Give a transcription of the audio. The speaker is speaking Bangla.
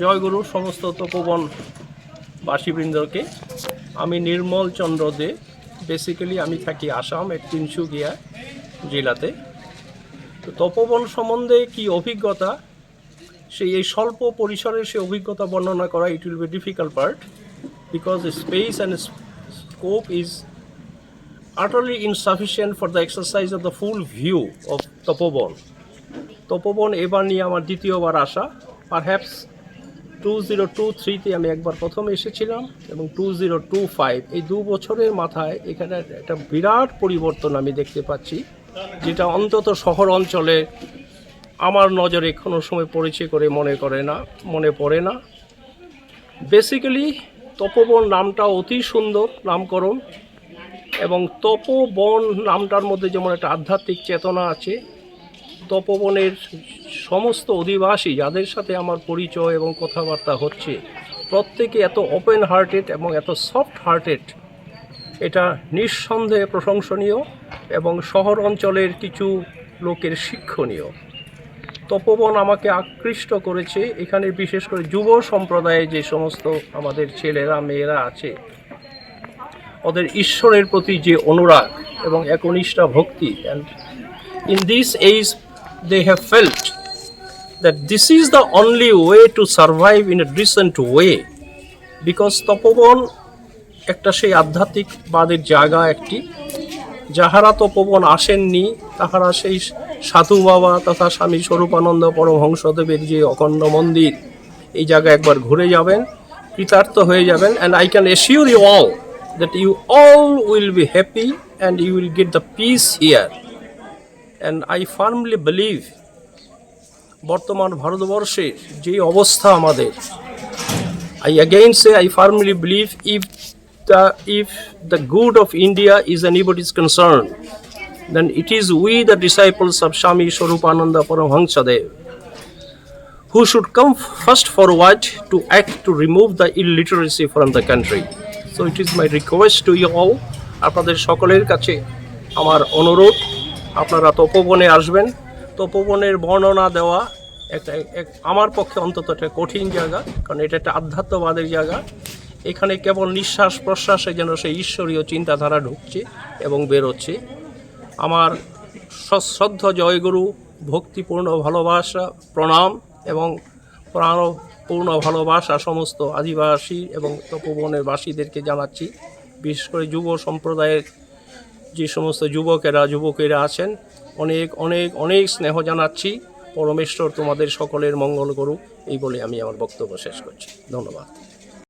জয়গুরু সমস্ত তপবন বাসীবৃন্দকে, আমি নির্মল চন্দ্র দে বেসিক্যালি আমি থাকি আসাম এর তিনসুকিয়া জেলাতে। তো তপবন সম্বন্ধে কি অভিজ্ঞতা? সেই এই স্বল্প পরিসরে সে অভিজ্ঞতা বর্ণনা করা it will be difficult part because space and scope is utterly insufficient for the exercise of the full view of Tapoban Tapoban এবার নিয়ে আমার দ্বিতীয়বার আসা। পারহ্যাপস টু জিরো টু থ্রিতে আমি একবার প্রথমে এসেছিলাম এবং টু জিরো টু ফাইভ এই দু বছরের মাথায় এখানে একটা বিরাট পরিবর্তন আমি দেখতে পাচ্ছি, যেটা অন্তত শহর অঞ্চলে আমার নজরে কোনো সময় পরিচয় করে মনে করে না, মনে পড়ে না। বেসিক্যালি তপবন নামটা অতি সুন্দর নামকরণ এবং তপবন নামটার মধ্যে যেমন একটা আধ্যাত্মিক চেতনা আছে, তপবনের সমস্ত অধিবাসী যাদের সাথে আমার পরিচয় এবং কথাবার্তা হচ্ছে, প্রত্যেকে এত ওপেন হার্টেড এবং এত সফট হার্টেড এটা নিঃসন্দেহে প্রশংসনীয় এবং শহর অঞ্চলের কিছু লোকের শিক্ষণীয়। তপবন আমাকে আকৃষ্ট করেছে, এখানে বিশেষ করে যুব সম্প্রদায়ে যে সমস্ত আমাদের ছেলেরা, মেয়েরা আছে, ওদের ঈশ্বরের প্রতি যে অনুরাগ এবং একনিষ্ঠা ভক্তি and in this age they have felt that this is the only way to survive in a decent way because Tapoban একটা সেই আধ্যাত্মিক বাদের জায়গা একটি। যাহারা তপবন আসেননি, তাহারা সেই সাধু বাবা তথা স্বামী স্বরূপানন্দ পরমহংসদেবের যে অখণ্ড মন্দির, এই জায়গায় একবার ঘুরে যাবেন, কৃতার্থ হয়ে যাবেন। And I can assure you all that you all will be happy and you will get the peace here. And I firmly believe বর্তমান ভারতবর্ষে যে অবস্থা আমাদের I against I firmly believe if the if the good of India is a নিবট is concern then it is we the disciples of Swami Swarupananda Paramahansadev who should come first for wait to act to remove the illiteracy from the country so it is my request to you all আপনাদের সকলের কাছে আমার অনুরোধ, আপনারা তপবনে আসবেন। তপবনের বর্ণনা দেওয়া একটা এক- আমার পক্ষে অন্তত একটা কঠিন জায়গা, কারণ এটা একটা আধ্যাত্মবাদের জায়গা। এখানে কেবল নিঃশ্বাস প্রশ্বাসে যেন সেই ঈশ্বরীয় চিন্তাধারা ঢুকছে এবং বেরোচ্ছে। আমার সশ্রদ্ধ জয়গুরু, ভক্তিপূর্ণ ভালোবাসা, প্রণাম এবং প্রাণপূর্ণ ভালোবাসা সমস্ত আদিবাসী এবং তপবনের বাসীদেরকে জানাচ্ছি। বিশেষ করে যুব সম্প্রদায়ের যে সমস্ত যুবকেরা যুবকেরা আছেন অনেক অনেক অনেক স্নেহ জানাচ্ছি। পরমেশ্বর তোমাদের সকলের মঙ্গল করুক, এই বলে আমি আমার বক্তব্য শেষ করছি। ধন্যবাদ।